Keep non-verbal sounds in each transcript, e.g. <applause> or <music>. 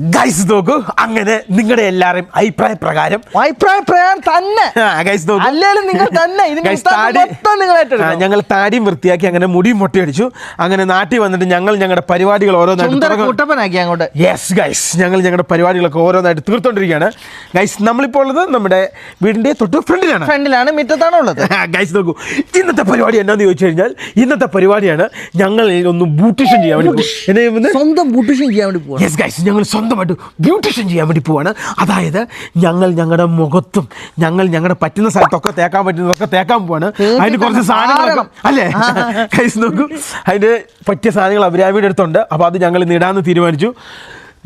Guys നോക്കൂ. അങ്ങനെ നിങ്ങളുടെ എല്ലാവരും അഭിപ്രായ പ്രകാരം അഭിപ്രായ പ്രകാരം തന്നെ. ഗൈസ് നോക്കൂ. അല്ലേലും നിങ്ങൾ തന്നെ. ഞങ്ങൾ താടിയും വൃത്തിയാക്കി അങ്ങനെ മുടിയും മൊട്ടയടിച്ചു. അങ്ങനെ നാട്ടിൽ വന്നിട്ട് ഞങ്ങൾ ഞങ്ങളുടെ പരിപാടികൾ ഓരോന്നായിട്ട് അങ്ങോട്ട്. യെസ് ഗൈസ് ഞങ്ങൾ ഞങ്ങളുടെ പരിപാടികളൊക്കെ ഓരോന്നായിട്ട് തീർത്തോണ്ടിരിക്കുകയാണ്. ഗൈസ് നമ്മളിപ്പോൾ ഉള്ളത് നമ്മുടെ വീടിന്റെ തൊട്ട് ഫ്രണ്ടിലാണ്. ഫ്രണ്ടിലാണ് മിറ്റത്താണ് ഉള്ളത്. ഗൈസ് നോക്കൂ. ഇന്നത്തെ പരിപാടി എന്നാന്ന് ചോദിച്ചു കഴിഞ്ഞാൽ ഇന്നത്തെ പരിപാടിയാണ് ഞങ്ങൾ ഒന്ന് ബ്യൂട്ടീഷ്യൻ ചെയ്യാൻ വേണ്ടി? സ്വന്തം ബ്യൂട്ടീഷ്യൻ ചെയ്യാൻ വേണ്ടി യെസ് ഗൈസ് ഞങ്ങൾ സ്വന്തമായിട്ട് ബ്യൂട്ടീഷ്യൻ ചെയ്യാൻ വേണ്ടി പോവാണ്. അതായത് ഞങ്ങൾ ഞങ്ങളുടെ മുഖത്തും ഞങ്ങൾ ഞങ്ങളുടെ പറ്റുന്ന സ്ഥലത്തൊക്കെ തേക്കാൻ പറ്റുന്നതൊക്കെ തേക്കാൻ പോവാണ്. അതിന് കുറച്ച് സാധനങ്ങളൊക്കെ അല്ലേ? കൈസ് നോക്കൂ. അതിന് പറ്റിയ സാധനങ്ങൾ അഭിരാമിയുടെ അടുത്തുണ്ട്. അപ്പോൾ അത് ഞങ്ങൾ നേടാമെന്ന് തീരുമാനിച്ചു.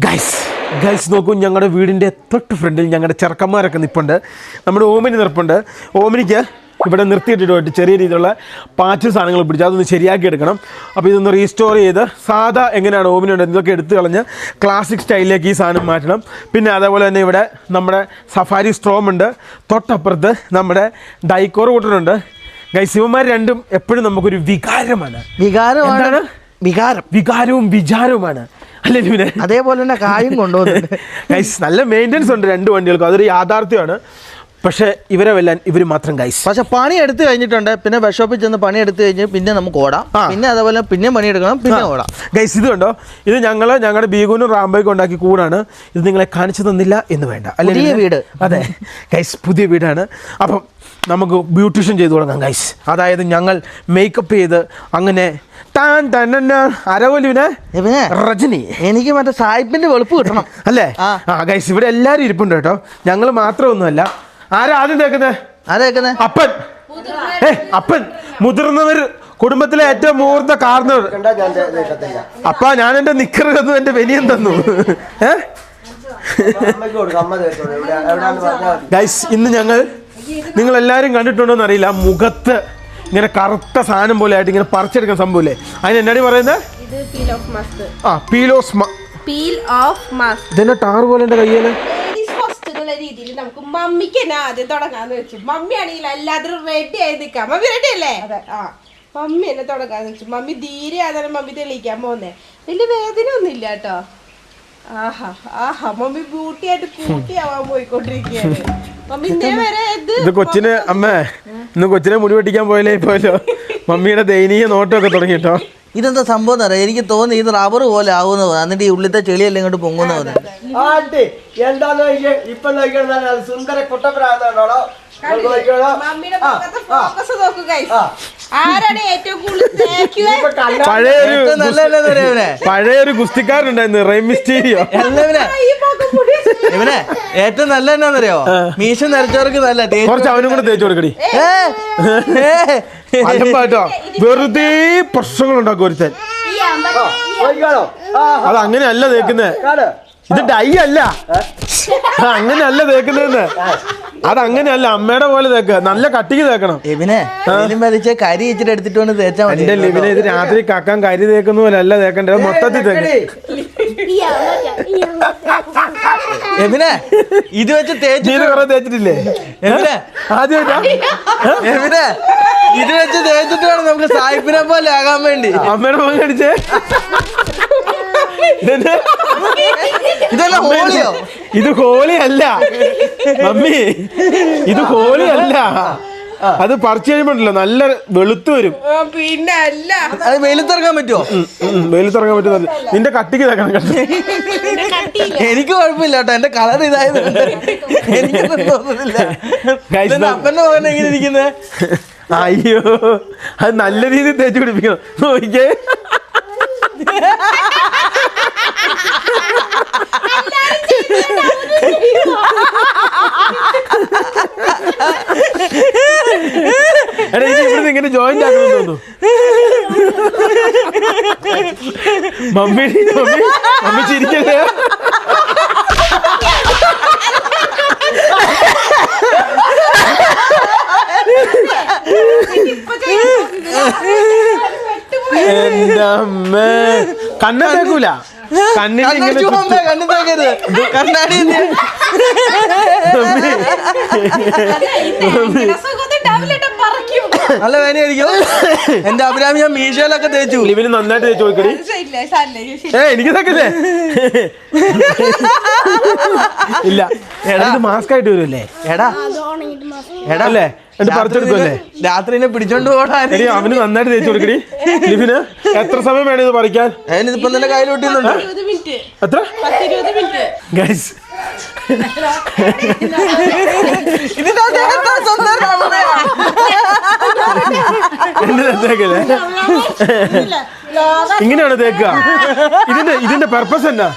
ഗൈസ് ഗൈസ് നോക്കൂ. ഞങ്ങളുടെ വീടിന്റെ തൊട്ട് ഫ്രണ്ടിൽ ഞങ്ങളുടെ ചെറുക്കന്മാരൊക്കെ നിൽപ്പുണ്ട് നമ്മുടെ ഓമിനി നിൽപ്പുണ്ട് ഓമിനിക്ക് ഇവിടെ നിർത്തിയിട്ടിട്ട് ചെറിയ രീതിയിലുള്ള പാറ്റ് സാധനങ്ങൾ പിടിച്ച് അതൊന്ന് ശരിയാക്കി എടുക്കണം. അപ്പോൾ ഇതൊന്ന് റീസ്റ്റോർ ചെയ്ത് സാധാ എങ്ങനെയാണ് ഓമിനുണ്ട് ഇതൊക്കെ എടുത്ത് കളഞ്ഞ് ക്ലാസിക് സ്റ്റൈലിലേക്ക് ഈ സാധനം മാറ്റണം. പിന്നെ അതേപോലെ തന്നെ ഇവിടെ നമ്മുടെ സഫാരി സ്ട്രോം ഉണ്ട്. തൊട്ടപ്പുറത്ത് നമ്മുടെ ഡൈക്കോർ കൂട്ടറുണ്ട് ഗൈസിവന്മാർ രണ്ടും എപ്പോഴും നമുക്കൊരു വികാരമാണ്. വികാരമാണ്? വികാരം. വികാരവും വിചാരവുമാണ്. അല്ലേ അതേപോലെ തന്നെ കായും കൊണ്ടുപോകുന്നുണ്ട് <laughs> നല്ല മെയിന്റെനൻസ് ഉണ്ട് രണ്ട് വണ്ടികൾക്കും. അതൊരു യാഥാർത്ഥ്യമാണ്. പക്ഷേ ഇവരെ വെല്ലാൻ ഇവർ മാത്രം കൈസ് പക്ഷെ പണി എടുത്തു കഴിഞ്ഞിട്ടുണ്ട്. പിന്നെ ബസ് ഷോപ്പിൽ ചെന്ന് പണി എടുത്തു കഴിഞ്ഞ് പിന്നെ നമുക്ക് ഓടാം. പിന്നെ അതേപോലെ പിന്നെ പണിയെടുക്കണം പിന്നെ ഓടാം. ഗൈസ് ഇത് കണ്ടോ? ഇത് ഞങ്ങൾ ഞങ്ങളുടെ ബീഗൂനും റാംബോയ്ക്കും ഉണ്ടാക്കി കൂടാണ്. ഇത് നിങ്ങളെ കാണിച്ചു തന്നില്ല എന്ന് വേണ്ട. അല്ലെങ്കിൽ വീട്. അതെ. ഗൈസ് പുതിയ വീടാണ്. അപ്പം നമുക്ക് ബ്യൂട്ടീഷ്യൻ ചെയ്തു തുടങ്ങാം ഗൈസ് അതായത് ഞങ്ങൾ മേക്കപ്പ് ചെയ്ത് അങ്ങനെ താൻ തന്നെ അരവലുവിനെ രജനി. എനിക്ക് മറ്റേ സായിപ്പിന്റെ വെളുപ്പ് കിട്ടണം. അല്ലേ. ആ. ഗൈസ് ഇവിടെ എല്ലാവരും ഇരിപ്പുണ്ട് കേട്ടോ. ഞങ്ങൾ മാത്രമൊന്നുമല്ല. ആരാ ആദ്യം തേക്കുന്നത് അതേക്കുന്നേ അപ്പൻ. ഏ അപ്പൻ. മുതിർന്നവർ കുടുംബത്തിലെ ഏറ്റവും മൂർന്ന കാർന്നവർ. അപ്പ ഞാൻ എന്റെ നിക്കർ തന്നു എന്റെ വെനിയൻ തന്നു. ഏ? ഗൈസ് ഇന്ന് ഞങ്ങൾ നിങ്ങൾ എല്ലാരും കണ്ടിട്ടുണ്ടോന്ന് അറിയില്ല. മുഖത്ത് ഇങ്ങനെ കറുത്ത സാധനം പോലെ ആയിട്ട് ഇങ്ങനെ പറിച്ചെടുക്കാൻ സംഭവമില്ലേ അതിന് എന്നാടി പറയുന്നത് ഇത് പീൽ ഓഫ് മാസ്ക് ആ പീലോസ് പീൽ ഓഫ് മാസ്ക് ഇതെന്നെ ടാർ പോലെ എന്റെ കയ്യിൽ? എന്നുള്ള രീതിയിൽ നമുക്ക് മമ്മിക്ക് തന്നെ ആദ്യം തുടങ്ങാന്ന് വെച്ചു. മമ്മി ആണെങ്കിൽ എല്ലാത്തിനും റെഡി ആയി നിൽക്കാം മമ്മി റെഡി അല്ലേ? അതെ. ആ. മമ്മി എന്നെ തുടങ്ങാന്ന് വെച്ചു. മമ്മി ധീരെ ആദ്യം മമ്മി തെളിയിക്കാൻ പോന്നേ വലിയ വേദന ഒന്നും ഇല്ല കേട്ടോ. ആഹാ ആഹാ. മമ്മി ബ്യൂട്ടി ആയിട്ട് കൂട്ടിയാവാൻ പോയിക്കൊണ്ടിരിക്കുകയാണ്. മമ്മി ഇന്നേ വരെ ഇത് ഇത് കൊച്ചിന് അമ്മേ ഇന്ന് കൊച്ചിനെ മുടി വെട്ടിക്കാൻ പോയല്ലേ. പോലോ മമ്മിയുടെ ദയനീയ നോട്ടമൊക്കെ തുടങ്ങി കേട്ടോ. ഇതെന്താ സംഭവം എന്ന് അറിയാം. എനിക്ക് തോന്നി ഇത് റബ്ബർ പോലെ ആവുന്ന എന്നിട്ട് ഈ ഉള്ളിത്തെ ചെളിയെല്ലാം ഇങ്ങോട്ട് പൊങ്ങുന്ന ആട്ടി എന്താന്ന് നോക്കിയേ ഇപ്പൊ നോക്കിയാൽ നല്ല സുന്ദര കുട്ടപ്പനാണോ മമ്മിയുടെ മുഖത്തെ ഫോക്കസ് നോക്കൂ guys. ആരാണ് ഏറ്റവും കൂടുതൽ <laughs> തേക്കുക പഴയൊരു പഴയൊരു ഗുസ്തിക്കാരുണ്ടായിരുന്നു റെയിം മിസ്റ്റീരിയോ അല്ല ഇവനെ ഇവനെ ഏറ്റവും നല്ല എന്നാന്നറിയോ? മീശ നരച്ചവർക്ക് നല്ല കുറച്ച് അവനും കൂടെ തേച്ചു കൊടുക്കടി. വെറുതെ പ്രശ്നങ്ങൾ ഉണ്ടാക്കും ഒരുത്തൻ. അത് അങ്ങനെയല്ല തേക്കുന്നേ. ഇത് ഡൈ അല്ല. അങ്ങനെയല്ല തേക്കുന്നതെന്ന് അത് അങ്ങനെയല്ല അമ്മയുടെ പോലെ തേക്കുക നല്ല കട്ടിക്ക് തേക്കണം. ഇവനെ വലിച്ച കരി ഇച്ചിട്ട് എടുത്തിട്ട് വന്ന് തേച്ചാ മതി. എന്റെ ലിവിനെ ഇത് രാത്രി കക്കാൻ കരി തേക്കുന്ന പോലെ അല്ല തേക്കണ്ടത് മൊത്തത്തിൽ തേക്കണം എമിനെ ഇത് വെച്ച് തേച്ച് നീ കുറെ തേച്ചിട്ടില്ലേ? എമിനെ. ആദ്യമായിട്ടാ എമിനെ ഇത് വെച്ച് തേച്ചിട്ട് വേണം നമുക്ക് സായിപ്പിനെ പോലെ ആകാൻ വേണ്ടി. അമ്മയുടെ മോൻ കടിച്ചേ? ഇതെല്ലാം ഹോളിയോ? ഇത് ഹോളി അല്ല മമ്മി ഇത് ഹോളി അല്ല അത് പറിച്ചു കഴിയുമ്പോണ്ടല്ലോ നല്ല വെളുത്ത് വരും. പിന്നെ അല്ല. അത് വെയിലത്തിറങ്ങാൻ പറ്റുമോ വെയിലത്തിറങ്ങാൻ പറ്റുന്നില്ല നിന്റെ കട്ടിക്ക് തേക്കണം കേട്ടോ. എനിക്ക് കുഴപ്പമില്ല കേട്ടോ. എന്റെ കളർ ഇതായത് എനിക്കൊന്നും തോന്നുന്നില്ല. Guys, ഇതെന്താ അപ്പന്റെ മകൻ എങ്ങനെ ഇരിക്കുന്നത് അയ്യോ അത് നല്ല രീതിയിൽ തേച്ച് പിടിപ്പിക്കണം. നോക്കിക്കേ എടാ ഇത് ഇവിടുന്ന് ഇങ്ങനെ ജോയിന്റ് ആക്കണം തോന്നുന്നു. മമ്മി മമ്മി മമ്മി ചിരിക്കല്ലേ? എന്റെ അമ്മ കണ്ണത്തേക്കൂല കണ്ണിന് ഇങ്ങനെ കണ്ണു തേക്കരുത്. കണ്ണാടി എന്ത്? സുഖം ഉണ്ടാവില്ല പറിക്കും നല്ല വേനയായിരിക്കും എന്റെ അഭിരാമി ഞാൻ മീശയിലൊക്കെ തേച്ചു. ലിവിന് നന്നായിട്ട് തേച്ചു ചോദിക്കടി ശരിയില്ല, സാരില്ല, ശരി. ഏ എനിക്ക് തക്കല്ലേ? ഇല്ല. എടാ ഇത് മാസ്ക് ആയിട്ട് വരുമല്ലേ? എടാ. എടാ അല്ലേ? എന്നിട്ട് പറിച്ചെടുക്കുമല്ലേ രാത്രി എന്നെ പിടിച്ചോണ്ട് പോടാ എടി അവന് നന്നായിട്ട് തേച്ചു കൊടുക്കടി. ലിഫിന് എത്ര സമയം വേണം ഇത് പറിക്കാൻ? അതിനിപ്പം തന്നെ ഇരുപത് മിനിറ്റ്. എത്ര? ഗൈസ് എന്റെ തേക്കല്ലേ? ഇങ്ങനെയാണ് തേക്കുക. ഇതിന്റെ ഇതിന്റെ പർപ്പസ് എന്നാ?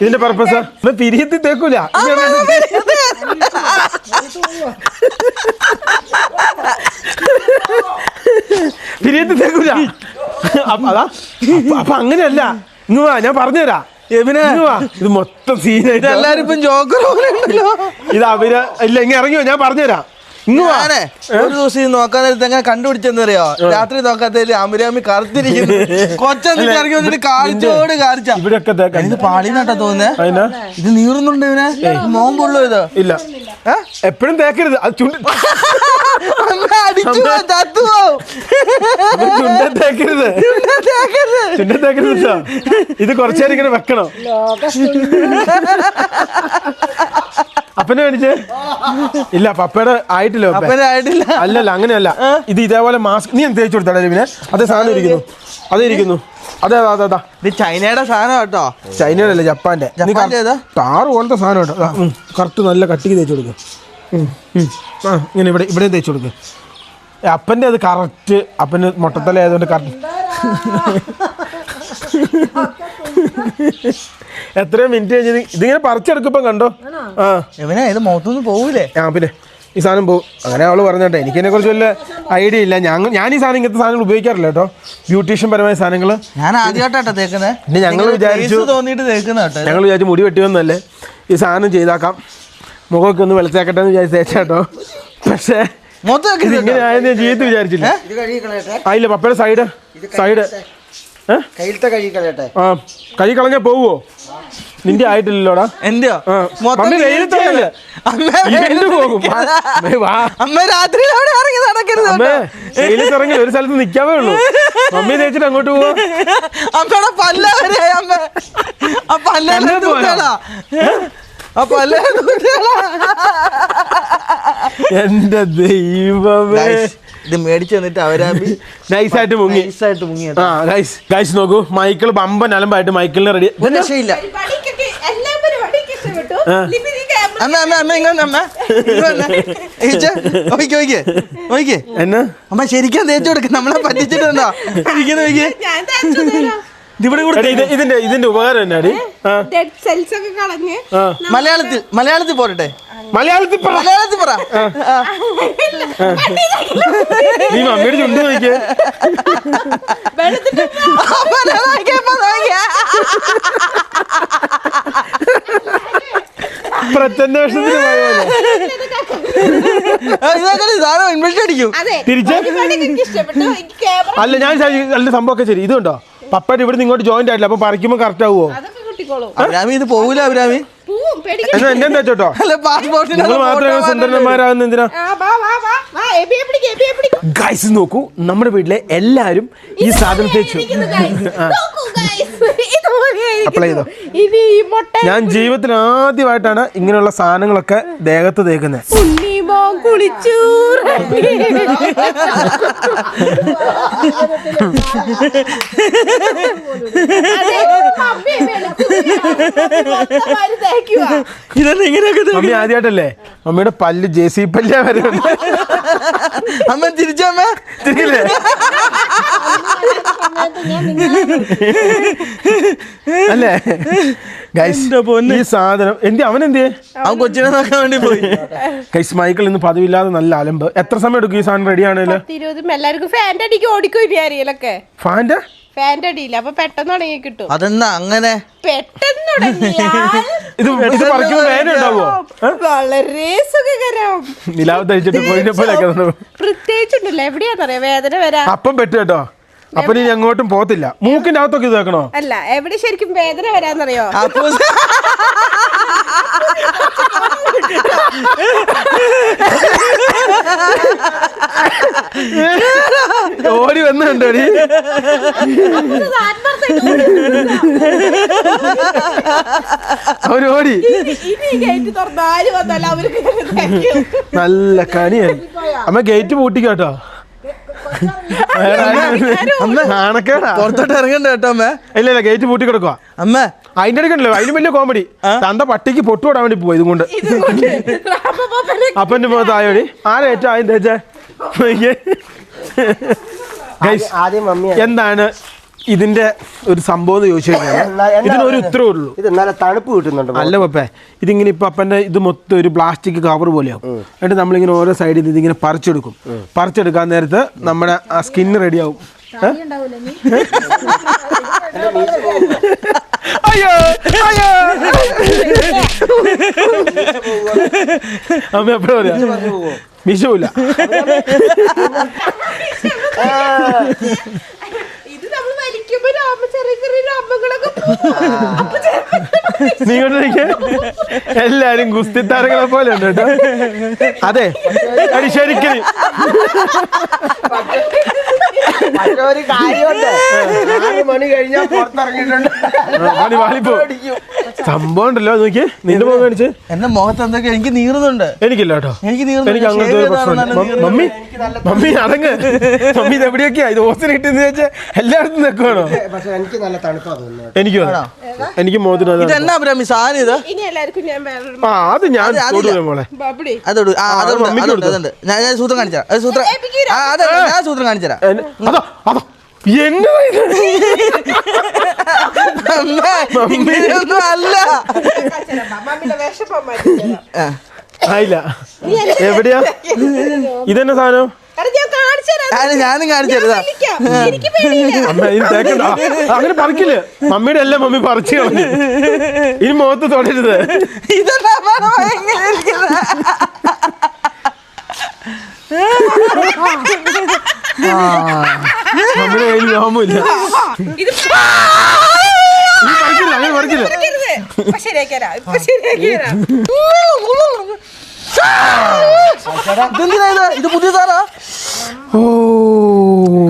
ഇതിന്റെ പർപ്പസ് പിരിയത്തി തേക്കൂല. തിരിയത്തി പിരിയത്തി തേക്കൂല. അപ്പൊ അതാ. അപ്പൊ- അപ്പൊ അങ്ങനെയല്ല. ഇങ്ങ് വാ ഞാൻ പറഞ്ഞുതരാ. എബിനെ ഇത് മൊത്തം സീനായിട്ട് എല്ലാരും ഇപ്പം ജോക്കർ പോലെ ഉണ്ടല്ലോ. ഇത് അവർ ഇല്ല ഇങ്ങനെ ഇറങ്ങിയോ? ഞാൻ പറഞ്ഞുതരാം. ഞാനേ ഒരു ദിവസം ഇത് നോക്കാൻ നേരത്തെ എങ്ങനെ കണ്ടുപിടിച്ചെന്നറിയോ രാത്രി നോക്കാത്തതിൽ അമിരാമി കറുത്തിരിക്കുന്നു കൊച്ചിറങ്ങി ഇറങ്ങി വന്നിട്ട് കാണിച്ചോട് കാണിച്ച ഇവിടെയൊക്കെ പാളിന്നാട്ടാ തോന്നുന്നേ? ഇത് നീറുന്നുണ്ട് ഇവനെ? നോമ്പുള്ളൂ ഇത്? ഇല്ല. എപ്പോഴും തേക്കരുത്. അത് ചുണ്ട്. ഇത് കുറച്ചേരം ഇങ്ങനെ വെക്കണം? അപ്പനെ മേടിച്ചേ ഇല്ല പപ്പയുടെ ആയിട്ടില്ല പപ്പ. അപ്പനെ ആയിട്ടില്ല. അല്ലല്ല അങ്ങനെയല്ല. ഇത് ഇതേപോലെ മാസ്ക് നീ എന്ത് തേച്ചു കൊടുത്താടാ രവിനെ? അതേ സാധനം ഇരിക്കുന്നു. അതേ ഇരിക്കുന്നു. അതെ അതെ അതെ അതാ. ഇത് ചൈനയുടെ സാധനം കേട്ടോ. ചൈനയുടെ അല്ല ജപ്പാന്റെ ടാറ് പോലത്തെ സാധനം കേട്ടോ. കറക്റ്റ് നല്ല കട്ടിക്ക് തേച്ചു കൊടുക്കും. ആ ഇങ്ങനെ ഇവിടെ ഇവിടെ തേച്ചു കൊടുക്കും. അപ്പന്റെ അത് കറക്റ്റ് അപ്പന് മുട്ടത്തല ആയതുകൊണ്ട് കറക്റ്റ് <laughs> എത്രയും മിനിറ്റ് കഴിഞ്ഞത് ഇതിങ്ങനെ പറിച്ചെടുക്കപ്പം കണ്ടോ? ആ. ഇവനെ ഇത് മുഖത്തൊന്നും പോവൂലേ? ആ പിന്നെ ഈ സാധനം പോകും അങ്ങനെ അവൾ പറഞ്ഞോട്ടെ. എനിക്കിതിനെ കുറിച്ച് വല്ല ഐഡിയ ഇല്ല. ഞങ്ങൾ ഞാൻ ഈ സാധനം ഇങ്ങനത്തെ സാധനങ്ങൾ ഉപയോഗിക്കാറില്ല കേട്ടോ. ബ്യൂട്ടീഷ്യൻ പരമായ സാധനങ്ങൾ ഞാൻ ആദ്യമായിട്ടാട്ടോ തേക്കുന്നത് പിന്നെ ഞങ്ങൾ വിചാരിച്ചു- തോന്നിയിട്ട് തേക്കുന്ന കേട്ടോ. ഞങ്ങൾ വിചാരിച്ചു മുടി വെട്ടിയൊന്നല്ലേ ഈ സാധനം ചെയ്താക്കാം. മുഖമൊക്കെ ഒന്ന് വെളുത്തേക്കട്ടെ എന്ന് വിചാരിച്ചു തേച്ചാട്ടോ പക്ഷേ മൊത്തം ഇങ്ങനെ ആയെന്ന് ഞാൻ ജീവിതത്തിൽ വിചാരിച്ചില്ല. ആയില്ല പപ്പയുടെ സൈഡ് സൈഡ് കയ്യിലത്തെ കഴുകി കളയട്ടെ. ആ കൈ കളഞ്ഞ പോവോ നിന്റെ ആയിട്ടില്ലല്ലോടാ. എന്റെയോ. മമ്മി വെയിലത്തല്ലേ? പോകും. വാ. വാ. അമ്മ രാത്രി അവിടെ ഇറങ്ങി നടക്കരുത് അമ്മേ വെയിലത്ത് ഇറങ്ങി ഒരു സ്ഥലത്ത് നിക്കാവേ ഉള്ളൂ. മമ്മി തേച്ചിട്ട് അങ്ങോട്ട് പോവാ? അമ്മയുടെ പല്ല വരെ അമ്മ. ആ പല്ല പല്ല എന്റെ ദൈവമേ. ഇത് മേടിച്ചു തന്നിട്ട് അവരാമ്പി നൈസായിട്ട് മുങ്ങി. നൈസായിട്ട് മുങ്ങി ആ ഗൈസ് ഗൈസ് നോക്കൂ. മൈക്കിൾ ബമ്പൻ അലമ്പായിട്ട് മൈക്കിളിന് റെഡി രക്ഷയില്ല. അമ്മ അമ്മ അമ്മ ഇങ്ങനെ അമ്മ. എന്നാ? അമ്മ ശരിക്കും തേച്ചു കൊടുക്കും. നമ്മളെ പറ്റിച്ചിട്ടുണ്ടോ? ഇരിക്കുന്ന ഇവിടെ ഇതിന്റെ ഇതിന്റെ ഉപകാരം എന്നാടി? ഡെഡ് സെൽസ് ഒക്കെ കളഞ്ഞ് മലയാളത്തിൽ മലയാളത്തിൽ പോരട്ടെ? മലയാളത്തിൽ പറ. മലയാളത്തിൽ പറ. നീ മമ്മിയുടെ ചുണ്ട് വെള്ളത്തിന്റെ നോക്കിയാ. പ്രത്യന്വേഷണത്തിന് സാധനം ഇൻവെസ്റ്റ് അടിക്കും. അതെ തിരിച്ച്? എനിക്ക് ഇഷ്ടപ്പെട്ടു. എനിക്ക് ക്യാമറ അല്ല ഞാൻ അല്ല സംഭവമൊക്കെ ശരി. ഇതുണ്ടോ പപ്പയുടെ ഇവിടുന്ന് ഇങ്ങോട്ട് ജോയിന്റ് ആയിട്ടില്ല. അപ്പൊ പറിക്കുമ്പോൾ കറക്റ്റ് ആവുമോ അഭിരാമി ഇത് പോകൂല അഭിരാമി. പൂവും പേടിക്ക എന്നാ നിങ്ങൾ മാത്രമേ സുന്ദരന്മാരാകുന്ന എന്തിനാ? ഗൈസ് നോക്കൂ. നമ്മുടെ വീട്ടിലെ എല്ലാരും ഈ സാധനം തേച്ചു. ചെയ്തോ? ഇനി ഈ മുട്ട ഞാൻ ജീവിതത്തിൽ ആദ്യമായിട്ടാണ് ഇങ്ങനെയുള്ള സാധനങ്ങളൊക്കെ ദേഹത്ത് തേക്കുന്നത് ഉണ്ണിമോൻ കുളിച്ചു ഇങ്ങനെയൊക്കെ മമ്മി ആദ്യമായിട്ടല്ലേ മമ്മിയുടെ പല്ല് ജെ സി പല്ല വരെ ഉണ്ട്. അമ്മ തിരിച്ചമ്മ തിരിയില്ലേ? അല്ലേ? ഗൈസ് ഈ സാധനം എന്തി അവൻ എന്തിയെ അവൻ കൊച്ചിനെ നോക്കാൻ വേണ്ടി പോയി. ഗൈസ് മൈക്കിൾ ഇന്ന് പതിവില്ലാതെ നല്ല അലമ്പ്. എത്ര സമയം എടുക്കും ഈ സാധനം റെഡി ആണല്ലോ എല്ലാവർക്കും ഫാന്റെ അടിക്ക് ഓടിക്കും ഇനി അറിയലൊക്കെ ഫാന്റെ ഫാന്റെ അടിയില്ല. അപ്പൊ പെട്ടെന്ന് കിട്ടും. അതെന്നാ അങ്ങനെ? പെട്ടെന്ന് <laughs> ഇത് ഇത് ഉണ്ടാവോ? <laughs> വളരെ സുഖകരം. നിലാവ് തയ്ച്ചിട്ട്. <laughs> പ്രത്യേകിച്ചുണ്ടല്ലോ വേദന വരാ. അപ്പം പെട്ടു കേട്ടോ. അപ്പൊ നീ അങ്ങോട്ടും പോകത്തില്ല. മൂക്കിന്റെ അകത്തൊക്കെ ഇത് വെക്കണോ? അല്ല എവിടെ ശരിക്കും വേദന വരാന്നറിയോ? ഓടി വന്നു കണ്ടോടി അവർ ഓടി ഇനി ഗേറ്റ് അവരോടി അവർക്ക് നല്ല കണിയായി അമ്മ ഗേറ്റ് പൂട്ടിക്കോട്ടോ പുറത്തോട്ട് ഇറങ്ങണ്ട കേട്ടോ അമ്മ. ഇല്ല ഇല്ല ഗേറ്റ് പൂട്ടി കിടക്കുക അമ്മ. അതിന്റെ അടുക്കണ്ടല്ലോ അതിന് വലിയ കോമഡി തന്റെ പട്ടിക്ക് പൊട്ടുവിടാൻ വേണ്ടി പോയി ഇതും കൊണ്ട്. ഇതുകൊണ്ട് രാമപാപ്പനെ അപ്പന്റെ മുഖത്ത് ആയോടി ആരാ ഏറ്റവും ആദ്യം തേച്ചേ ആദ്യം മമ്മി എന്താണ് ഇതിന്റെ ഒരു സംഭവം ചോദിച്ചു കഴിഞ്ഞാൽ ഇതിനൊരു ഉത്തരവേ ഉള്ളൂ. ഇത് നല്ല തണുപ്പ് കിട്ടുന്നുണ്ട് അല്ല പപ്പേ ഇതിങ്ങനെ ഇപ്പൊ അപ്പന്റെ ഇത് മൊത്തം ഒരു പ്ലാസ്റ്റിക് കവർ പോലെയാവും. എന്നിട്ട് നമ്മളിങ്ങനെ ഓരോ സൈഡിൽ നിന്ന് ഇതിങ്ങനെ പറിച്ചെടുക്കും. പറിച്ചെടുക്കാൻ നേരത്ത് നമ്മുടെ ആ സ്കിന്ന് റെഡിയാവും അയ്യോ അയ്യോ. അമ്മ എപ്പോഴും പറയാ? വിഷുവില്ല ഇത് നമ്മൾ വലിക്കുമ്പോ രാമ ചെറിയ ചെറിയ രാമങ്ങളൊക്കെ പോവും. അപ്പൊ ചെറുപ്പം നീ കൊണ്ടിരിക്കെ എല്ലാരും ഗുസ്തി താരങ്ങളെ പോലെ ഉണ്ട് കേട്ടോ. അതെ അടി ശരിക്കും മറ്റൊരു ഒരു കാര്യമുണ്ട് മണി കഴിഞ്ഞാൽ പുറത്തിറങ്ങിയിട്ടുണ്ട്. മണി വാളിപ്പോ സംഭവം ഉണ്ടല്ലോ നോക്കി നിന്റെ മുഖം കാണിച്ച്. എന്റെ മുഖത്ത് എന്തൊക്കെ എനിക്ക് നീറുന്നുണ്ട്. എനിക്കില്ല കേട്ടോ. എനിക്ക്. എനിക്ക് അങ്ങനത്തെ ഒരു മമ്മി മമ്മി അടങ്ങ്. മമ്മി ഇത് എവിടെയൊക്കെയാ? ഇത് ഹോസ്റ്റൽ കിട്ടുന്ന വെച്ചാൽ എല്ലായിടത്തും നിൽക്കുവാണോ? പക്ഷെ എനിക്ക് നല്ല തണുപ്പാ തോന്നുന്നത് എനിക്ക്. എനിക്ക് മോതിരം ഇത് അതാണ്. എന്നാ അഭിരാമി സാധനം ഇത്? ആ അത് ഞാൻ അത് മോളെ. അതോട് ആ അത് അതുണ്ട് അതുണ്ട് അതുണ്ട്. ഞാൻ സൂത്രം കാണിച്ചാ സൂത്രം. ആ അതല്ല ഞാൻ സൂത്രം അതോ അതോ. എന്നെ അമ്മേ, ഇങ്ങനെയൊന്നും അല്ല. മമ്മിയുടെ വിഷപ്പം മാറ്റിത്തരാം. ആ. ആയില്ല. എവിടെയാ? ഇതെന്നെ സാധനം? ഞാനും കാണിച്ചു ഞാൻ തരുതാ വലിക്കാം. എനിക്ക് പേടിയില്ല. അമ്മ ഇത് തേക്കണ്ട. ആ, അങ്ങനെ പറിക്കില്ല? മമ്മിയുടെ എല്ലാം മമ്മി പറിച്ചു കളഞ്ഞു? ഇനി മുഖത്ത് തൊടരുത്. ഇതെന്താ പടം മമ്മിയുടെ കയ്യിൽ രോമമില്ല. ഇത് നീ പറിക്കില്ല അങ്ങനെ പറിക്കില്ല പറിക്കരുത്. ഇപ്പൊ ശരിയാക്കിത്തരാം. ഇപ്പൊ ശരിയാക്കിത്തരാം. ഇതെന്തിനാ ഇത്? ഇത് പുതിയ സാറാ? ഓ.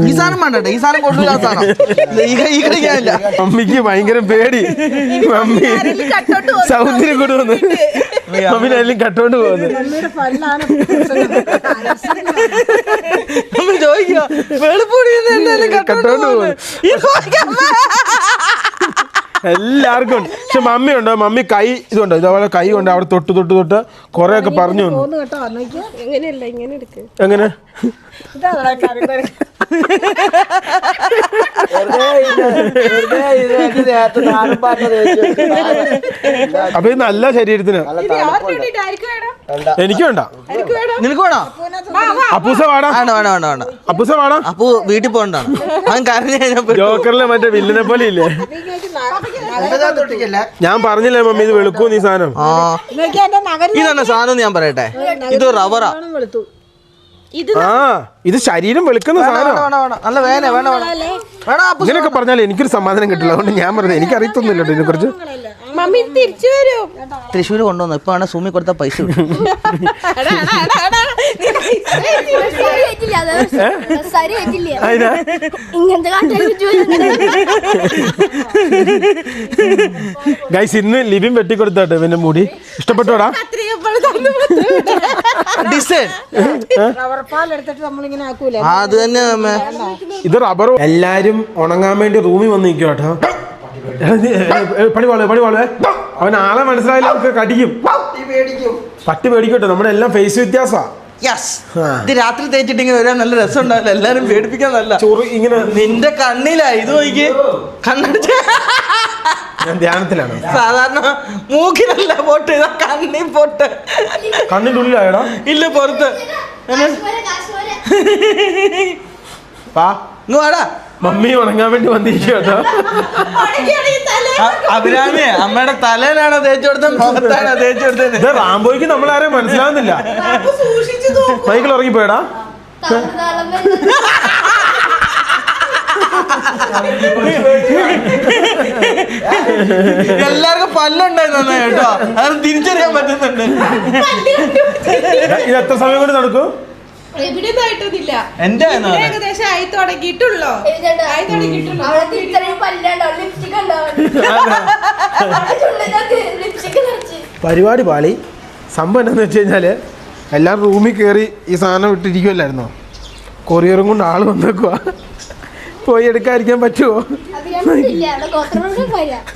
ഈ സാധനം വേണ്ട ഈ സാധനം കൊണ്ടുവരാ സാധനം. ഇത് ഈ ക- ഈ കളിക്കാനില്ല മമ്മിക്ക് ഭയങ്കര പേടി. മമ്മി ആരെങ്കിലും കട്ടോട്ട് വന്ന് സൗന്ദര്യം കൊണ്ട് വന്ന് മമ്മിനെ എല്ലാം കട്ടോണ്ട് പോകുന്നു. നമ്മൾ ചോദിക്കുക വെളുപ്പ് എന്തായാലും കട്ടോണ്ട് പോകുന്നു എല്ലാവർക്കും ഉണ്ട്. പക്ഷെ മമ്മി ഉണ്ടോ മമ്മി കൈ ഇതുണ്ടോ. ഇതേപോലെ കൈ കൊണ്ട് അവിടെ തൊട്ട് തൊട്ട് തൊട്ട് കുറെ ഒക്കെ പറഞ്ഞു വന്നു. എങ്ങനെയല്ല? ഇങ്ങനെ എടുക്ക്. എങ്ങനെ? <laughs> അപ്പൊ ഇത് നല്ല ശരീരത്തിന്. എനിക്ക് വേണ്ട. നിനക്ക് വേണോ? വാ, വാ. അപ്പൂസ വേണം അപ്പൂസ വേണം അപ്പു വീട്ടിൽ പോകണ്ടാണ്. അവൻ കരഞ്ഞു പെട്ടു. ജോക്കറിലെ മറ്റേ വില്ലിനെ പോലെ ഇല്ലേ? ഞാൻ പറഞ്ഞില്ലേ മമ്മി ഇത് വെളുക്കൂ നീ സാധനം? ആ. ഇതാണ് സാധനം ഞാൻ പറയട്ടെ? ഇത് റബ്ബറാ ഇത് ആ ഇത് ശരീരം വെളുക്കുന്ന സാധനം. വേണ്ട വേണ്ട നല്ല വേന ഇങ്ങനെയൊക്കെ പറഞ്ഞാൽ എനിക്കൊരു സമാധാനം കിട്ടില്ല. അതുകൊണ്ട് ഞാൻ പറഞ്ഞത് എനിക്ക് അറിയത്തൊന്നുമില്ല ഇതിനെ കുറിച്ച് മമ്മി തിരിച്ചു വരും. തൃശ്ശൂർ കൊണ്ടുവന്നു. ഇപ്പൊ ആണ് സുമി കൊടുത്ത പൈസ ഗൈസ് ഇന്ന് ലിബിൻ വെട്ടിക്കൊടുത്തോട്ടെ പിന്നെ മുടി. ഇഷ്ടപ്പെട്ടോടാ അത് തന്നെ ഇത് റബ്ബർ എല്ലാരും ഉണങ്ങാൻ വേണ്ടി റൂമിൽ വന്നിരിക്കും കേട്ടോ എടാ, നീ, ഏ, ഏ, പണി വാളേ പണി വാളേ അവൻ ആളെ മനസ്സിലായില്ല നമുക്ക് കടിക്കും. പട്ടി പേടിക്കും. പട്ടി പേടിക്കട്ടെ നമ്മുടെ എല്ലാം ഫേസ് വ്യത്യാസമാ യെസ് ഇത് രാത്രി തേച്ചിട്ടിങ്ങനെ വരാൻ നല്ല രസം ഉണ്ടാവില്ല എല്ലാരും പേടിപ്പിക്കാൻ നല്ല. ചോറ് ഇങ്ങനെ നിന്റെ കണ്ണിലാ ഇത് നോക്കി കണ്ണടിച്ച. ഞാൻ ധ്യാനത്തിലാണ്. സാധാരണ മൂക്കിലല്ല പോട്ട് ഇതാ കണ്ണി പോട്ട്. കണ്ണിന്റെ ഉള്ളിലായടാ? ഇല്ല പുറത്ത്. പാ ഇങ്ങ് വാടാ. മമ്മി ഉണങ്ങാൻ വേണ്ടി വന്നിരിക്കും അഭിരാമി അമ്മയുടെ തലയിലാണോ തേച്ചു കൊടുത്തത്? മുഖത്താണോ തേച്ചു കൊടുത്തത്? റാംബോയ്ക്ക് നമ്മളാരെയും മനസ്സിലാവുന്നില്ല. മൈക്കിൾ ഉറങ്ങിപ്പോയടാ. എല്ലാവർക്കും പല്ലുണ്ടായിരുന്നു കേട്ടോ. അത് തിരിച്ചറിയാൻ പറ്റുന്നുണ്ട്. ഇത് എത്ര സമയം കൊണ്ട് നടക്കും? ഇവിടെ എന്റെ ഏകദേശം ആയി തുടങ്ങിയിട്ടുള്ളോ. ആയി തുടങ്ങിയിട്ടുള്ളോ. <laughs> പരിപാടി പാളി. സംഭവം എന്താന്ന് വെച്ച് കഴിഞ്ഞാൽ എല്ലാവരും റൂമിൽ കയറി ഈ സാധനം ഇട്ടിരിക്കുമല്ലായിരുന്നോ കൊറിയറും കൊണ്ട് ആൾ വന്നേക്കുക പോയി എടുക്കാതിരിക്കാൻ പറ്റുമോ അത് പറഞ്ഞത് <laughs>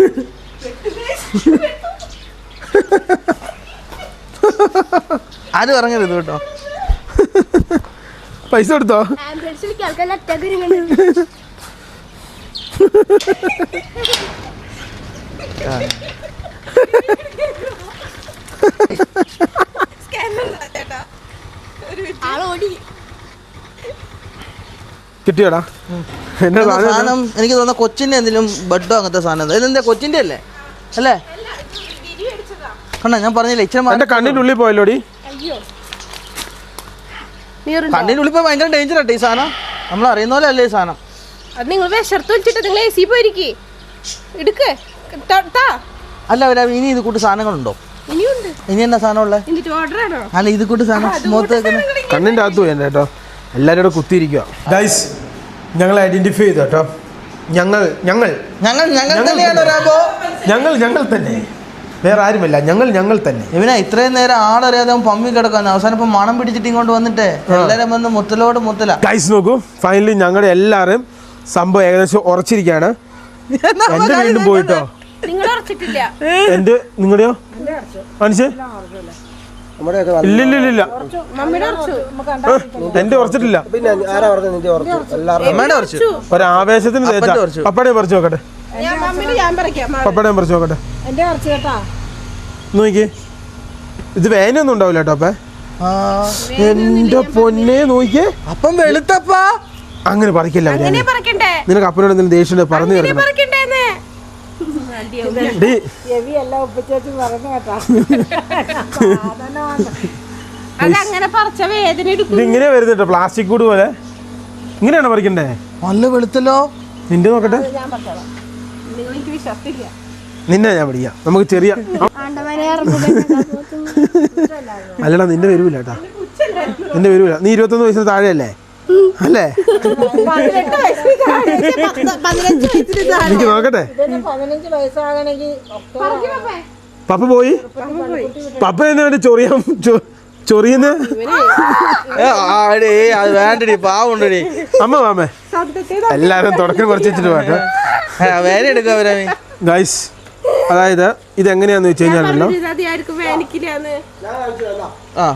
ആരും ഇറങ്ങരുത് കേട്ടോ. <laughs> പൈസ കൊടുത്തോ? കിട്ടിയോടാ? എന്റെ സാധനം സാധനം എനിക്ക് തോന്നുന്ന കൊച്ചിന്റെ എന്തെങ്കിലും ബഡോ അങ്ങനത്തെ സാധനം ഇതെന്താ കൊച്ചിന്റെ അല്ലേ? അല്ലേ? കണ്ണ ഞാൻ പറഞ്ഞില്ലേ ഇച്ചിരി കണ്ണിനുള്ളിൽ ഉള്ളിൽ പോയല്ലോടി? കണ്ണിന്റെ ഉള്ളിൽ പോയി ഭയങ്കര ഡേഞ്ചർ ആട്ടെ ഈ സാധനം. നമ്മൾ അറിയുന്ന പോലെ അല്ലേ ഈ സാധനം. അത് നിങ്ങൾ വിശർത്ത് വെച്ചിട്ട് നിങ്ങൾ എ സി പോയിരിക്കേ. എടുക്ക്. അല്ല അവരാ ഇനി ഇത് കൂട്ട് സാധനങ്ങളുണ്ടോ? ഇനിയുണ്ട്. ഇനി എന്നാ സാധനം ഉള്ളത് അല്ല ഇത് കൂട്ട് സാധനം മുഖത്ത് കണ്ണിന്റെ അകത്ത് പോയി കേട്ടോ എല്ലാവരും കൂടെ കുത്തിയിരിക്കുക ഗൈസ് ഞങ്ങൾ ഐഡന്റിഫൈ ചെയ്തു കേട്ടോ ഞങ്ങൾ ഞങ്ങൾ. ഞങ്ങൾ ഞങ്ങൾ തന്നെയാണ് ഞങ്ങൾ ഞങ്ങൾ തന്നെ. വേറെ ആരുമില്ല ഞങ്ങൾ ഞങ്ങൾ തന്നെ. ഇവനാ ഇത്രയും നേരം ആളറിയാതെ അവൻ പമ്മി കിടക്കാൻ അവസാനം ഇപ്പൊ മണം പിടിച്ചിട്ട് ഇങ്ങോട്ട് വന്നിട്ട്. എല്ലാരും വന്ന് മുത്തലോട് മുത്തല. ഗൈസ് നോക്കൂ. ഫൈനലി ഞങ്ങളുടെ എല്ലാവരും സംഭവം ഏകദേശം ഉറച്ചിരിക്കുകയാണ്. എന്റെ വീണ്ടും പോയിട്ടോ? എന്റെ നിങ്ങളുടെയോ? മനുഷ്യ? എന്റെ ഉറച്ചിട്ടില്ല. പിന്നെ ഒരാവേശത്തിന് അപ്പടേ തേച്ചാ പറിച്ചു നോക്കട്ടെ. പപ്പടയും പറിച്ചു നോക്കട്ടെ. എന്റെ കുറച്ച് കേട്ടാ. നോക്കിയേ. ഇത് വേനൊന്നും ഉണ്ടാവില്ല കേട്ടോ അപ്പേ. എന്റെ പൊന്നെ നോക്കിയേ. അപ്പം വെളുത്തപ്പാ. അങ്ങനെ പറിക്കില്ല നിനക്ക് അപ്പനോട് എന്തെങ്കിലും ദേഷ്യം പറഞ്ഞു തീർക്കണം പറിച്ച ഇങ്ങനെ വരുന്നുട്ടോ പ്ലാസ്റ്റിക് കൂട് പോലെ. ഇങ്ങനെയാണോ പറിക്കണ്ടേ? നല്ല വെളുത്തല്ലോ. നിന്റെ നോക്കട്ടെ. ഞാൻ നിന്നെ ഞാൻ പഠിക്കാം നമുക്ക് ചെറിയ അല്ലടാ നിന്റെ വരൂല കേട്ടാ. നിന്റെ വരൂല. നീ ഇരുപത്തൊന്ന് വയസ്സിന് താഴെയല്ലേ? അല്ലേ. എനിക്ക് നോക്കട്ടെ. പപ്പ പോയി? പപ്പ എന്നെ വേണ്ടി ചൊറിയാൻ ചൊറിയുന്ന? ഏ, ആടി അത് വേണ്ടടി പാവുണ്ടടി. അമ്മ മാമേ എല്ലാരും തുടക്കം കുറച്ച് വെച്ചിട്ട് അവരവൻ ഗൈസ് അതായത് ഇത് എങ്ങനെയാന്ന് വെച്ച് വേനിക്കില്ലാന്ന്. ആ.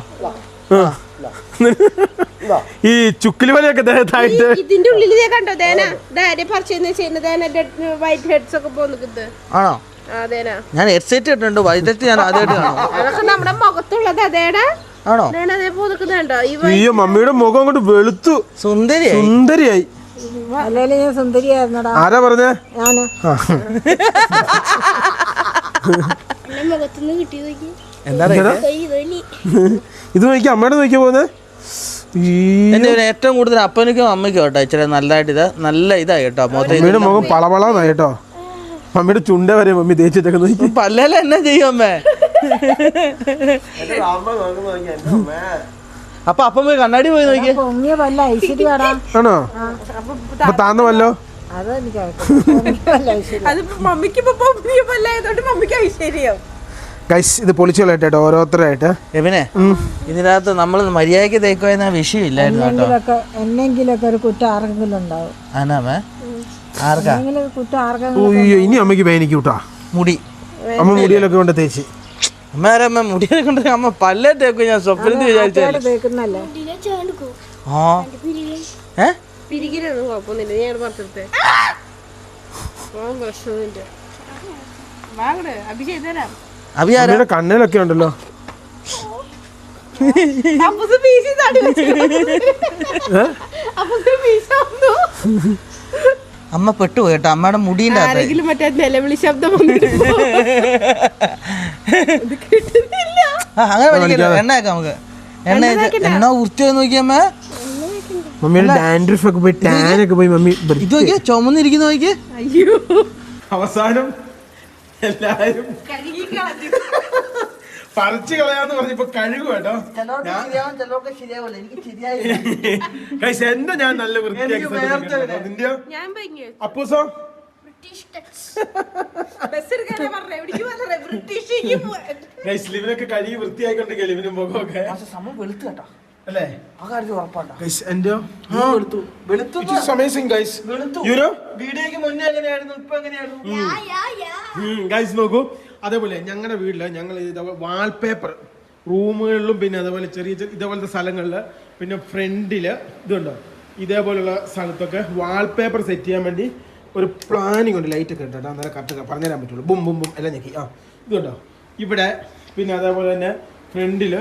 ഈ ചുക്കിലി വലയൊക്കെ ദേഹത്തായിട്ട് ഇതിന്റെ ഉള്ളിൽ ഞാൻ കണ്ടോ ദേന? ഡാഡി പറിച്ചെന്ന് ചെയ്യുന്ന ദേന വൈറ്റ് ഹെഡ്സ് ഒക്കെ ആണോ? ആ ദേന. ഞാൻ ഹെഡ്സെറ്റ് ഇട്ടുണ്ട് വൈദ്യുതി ഞാൻ ആദ്യമായിട്ട് കാണാം അതൊക്കെ നമ്മുടെ മുഖത്തുള്ളത് അതേടാ ആണോ? അയ്യോ മമ്മിയുടെ മുഖം അങ്ങോട്ട് വെളുത്തു. സുന്ദരി സുന്ദരിയായി. അല്ലെങ്കിൽ ഞാൻ സുന്ദരിയായിരുന്നടാ. ആരാ പറഞ്ഞേ? ഞാൻ. നോക്കി എന്താ ഇത് നോക്കി അമ്മയുടെ നോക്കിയാ പോന്നെ എന്റെ ഒരു ഏറ്റവും കൂടുതൽ അപ്പനിക്കും അമ്മയ്ക്കും കേട്ടോ ഇച്ചിരി നല്ലതായിട്ട് ഇത്. നല്ല ഇതായി കേട്ടോ മൊത്തം മുഖം പളവളാന്നായി കേട്ടോ. മമ്മിയുടെ ചുണ്ട വരെ മമ്മി തേച്ചിട്ടൊക്കെ നോക്കി പല്ലേല എന്നാ ചെയ്യും അമ്മേ? അപ്പൊ അപ്പം പോയി കണ്ണാടി പോയി നോക്കിയേ? പൊങ്ങിയ പല്ല ഐശ്വര്യടാ ആണോ? അപ്പൊ ഐശ്വര്യം ഇത് പൊളിച്ചോളായിട്ട് ഓരോരുത്തരായിട്ട്. എവിനെ ഇതിനകത്ത് നമ്മൾ മര്യാദയ്ക്ക് തേക്കോ എന്ന വിഷയമില്ലായിരുന്നു കേട്ടോ. എന്നെങ്കിലൊക്കെ ഒരു കുറ്റം ആർക്കെങ്കിലും ഉണ്ടാവും. ആനാമേ ആർക്കാ? കുറ്റം ആർക്കെങ്കിലും ഇനി അമ്മയ്ക്ക് വേനിക്ക് കൂട്ടാ മുടി. അമ്മ മുടിയിലൊക്കെ കൊണ്ട് തേച്ച്. അമ്മേരമ്മ മുടിയെ കൊണ്ട് അമ്മ പല്ലേ തേക്കും ഞാൻ സ്വപ്നത്തിൽ ആ. ഏ? പിരികിലൊന്നും കുഴപ്പമൊന്നുമില്ല. ഞാൻ പുറത്തെടുത്ത് പ്രശ്നമൊന്നുമില്ല കണ്ണിലൊക്കെ ഉണ്ടല്ലോ. അപ്പുസ് അമ്മ പെട്ടുപോയി കേട്ടോ. അമ്മയുടെ മുടീന്റെ അകത്ത്. ആരെങ്കിലും മറ്റേ നിലവിളി ശബ്ദം <laughs> അങ്ങനെ വലിക്കല്ലോ എണ്ണയൊക്കെ നമുക്ക്. എണ്ണ എണ്ണ വൃത്തിയായി നോക്കിയമ്മ മമ്മിയുടെ ഡാൻഡ്രിഫ് ഒക്കെ പോയി ടാൻ ഒക്കെ പോയി മമ്മി ഇത് നോക്കിയേ. ചുമന്നിരിക്കുന്ന നോക്കിയേ. അയ്യോ. അവസാനം എല്ലാരും പറിച്ചു കളയാന്ന് പറഞ്ഞപ്പോ കഴിവ് കേട്ടോ. <laughs> എന്റെ ഞാൻ നല്ല വൃത്തിയാക്കി അപ്പൂസോ? <laughs> ലിവിനൊക്കെ കഴുകി വൃത്തിയായിക്കൊണ്ട് ലിവിനും മുഖമൊക്കെ. സമയം വെളുത്തു കേട്ടോ. അല്ലേ? ആ കാര്യത്തിൽ ഉറപ്പാട്ടോ. ഗൈസ് എന്റെയോ? വെളുത്തു. വെളുത്തു ഇറ്റ് ഈസ് അമേസിംഗ് വെളുത്തു. യു വീഡിയോക്ക് മുന്നേ എങ്ങനെയായിരുന്നു? ഇപ്പൊ എങ്ങനെയായിരുന്നു? യാ യാ യാ. ഗൈസ് നോക്കൂ. അതേപോലെ ഞങ്ങളുടെ വീട്ടിൽ ഞങ്ങൾ ഇതേപോലെ വാൾപേപ്പർ റൂമുകളിലും പിന്നെ അതേപോലെ ചെറിയ ഇതേപോലത്തെ സ്ഥലങ്ങളിൽ പിന്നെ ഫ്രണ്ടിൽ ഇതുണ്ടോ? ഇതേപോലെയുള്ള സ്ഥലത്തൊക്കെ വാൾപേപ്പർ സെറ്റ് ചെയ്യാൻ വേണ്ടി ഒരു പ്ലാനിങ് ഉണ്ട്. ലൈറ്റൊക്കെ ഉണ്ട് കേട്ടോ. അന്നേരം കറക്റ്റ് പറഞ്ഞുതരാൻ പറ്റുള്ളൂ. ബും ബും ബും എല്ലാം ഞെക്കി. ആ ഇതുണ്ടോ? ഇവിടെ പിന്നെ അതേപോലെ തന്നെ ഫ്രണ്ടിൽ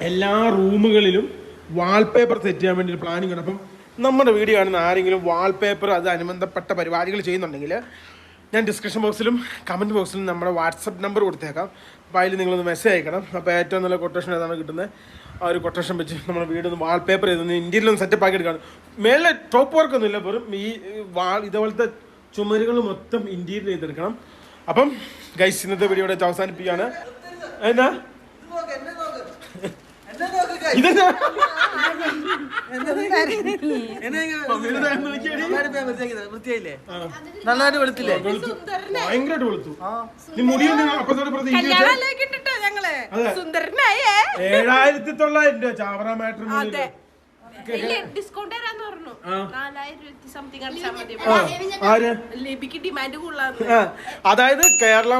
എല്ലാ റൂമുകളിലും വാൾപേപ്പർ സെറ്റ് ചെയ്യാൻ വേണ്ടി ഒരു പ്ലാനിങ് ഉണ്ട്. അപ്പം നമ്മുടെ വീഡിയോ കാണുന്ന ആരെങ്കിലും വാൾപേപ്പർ അത് അനുബന്ധപ്പെട്ട പരിപാടികൾ ചെയ്യുന്നുണ്ടെങ്കിൽ ഞാൻ ഡിസ്ക്രിപ്ഷൻ ബോക്സിലും കമന്റ് ബോക്സിലും നമ്മുടെ വാട്സപ്പ് നമ്പർ കൊടുത്തേക്കാം. അപ്പോൾ അതിൽ നിങ്ങളൊന്ന് മെസ്സേജ് അയക്കണം. അപ്പോൾ ഏറ്റവും നല്ല കൊട്ടേഷൻ ഏതാണ് കിട്ടുന്നത് ആ ഒരു കൊട്ടേഷൻ വെച്ച് നമ്മുടെ വീടൊന്ന് വാൾപേപ്പർ ചെയ്തൊന്ന് ഇന്ത്യയിലൊന്ന് സെറ്റപ്പ് ആക്കി എടുക്കണം. മേലെ ടോപ്പ് വർക്ക് ഒന്നുമില്ല വെറും ഈ വാൾ ഇതുപോലത്തെ ചുമരുകൾ മൊത്തം ഇന്ത്യയിൽ ചെയ്തെടുക്കണം. അപ്പം ഗൈസ് ഇന്നത്തെ വീഡിയോ അവസാനിപ്പിക്കുകയാണ്. എന്നാ ഇത് നോക്ക്, എന്നെ നോക്ക്. എന്നെ നോക്ക് guys. ഇതെന്നാ എന്നെ ഇങ്ങനെ മമ്മിയുടെ ദേഹം നോക്കിയാടി. നന്നായിട്ട് വെളുത്തില്ലേ? വെളുത്തു. ഭയങ്കരമായിട്ട് വെളുത്തു. നീ മുടിയൊന്നും ഏഴായിരത്തി തൊള്ളായിരം രൂപ ചാവറ മാറ്റർ ഡിസ്കൗണ്ട് തരാന്ന് പറഞ്ഞു. നാലായിരത്തി അതായത് കേരള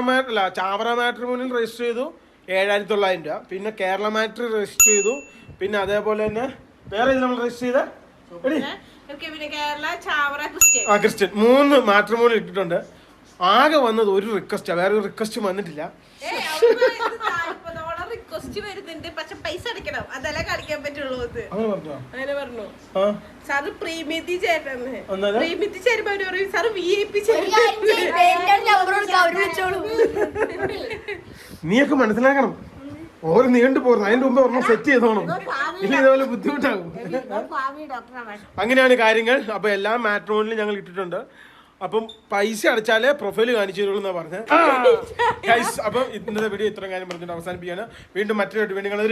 ചാവറ മാട്രിമോണിയിൽ രജിസ്റ്റർ ചെയ്തു. ഏഴായിരത്തി തൊള്ളായിരം രൂപ. പിന്നെ കേരള മാറ്റർ രജിസ്റ്റർ ചെയ്തു. പിന്നെ അതേപോലെ തന്നെ വേറെ ഇത് നമ്മൾ രജിസ്റ്റർ ചെയ്ത? ആ ക്രിസ്ത്യൻ. മൂന്ന് മാട്രിമോണി ഇട്ടിട്ടുണ്ട്. ആകെ വന്നത് ഒരു റിക്വസ്റ്റ് വേറെ ഒരു റിക്വസ്റ്റ് വന്നിട്ടില്ല. നാൽപ്പതോളം വരുന്നുണ്ട്. പക്ഷെ പൈസ അടയ്ക്കണം. അതല്ലേ കാണിക്കാൻ പറ്റുള്ളൂ അത് അങ്ങനെ പറഞ്ഞോ? അങ്ങനെ പറഞ്ഞു? ആ. സാറ് പ്രീമിയത്തി ചേട്ടന്ന്? പ്രീമിയത്തി ചേരുമ്പോ അവർ പറയും സാറ് വി ഐ പി നീയൊക്കെ മനസ്സിലാക്കണം. ഓരോ നീണ്ടു പോകുന്നു അതിന്റെ മുമ്പ് ഒരെണ്ണം സെറ്റ് ചെയ്തോണം. ഇല്ല ഇതുപോലെ ബുദ്ധിമുട്ടാകും. അങ്ങനെയാണ് കാര്യങ്ങൾ. അപ്പൊ എല്ലാ മാട്രോണിലും ഞങ്ങൾ ഇട്ടിട്ടുണ്ട്. അപ്പം പൈസ അടച്ചാലേ പ്രൊഫൈൽ കാണിച്ചു തരുള്ളൂ എന്നാ പറഞ്ഞത് Guys, അപ്പം ഇന്നത്തെ വീഡിയോ ഇത്രയും കാര്യം പറഞ്ഞിട്ട് അവസാനിപ്പിക്കാണ് വീണ്ടും മറ്റൊരു വീണ്ടും കാണുക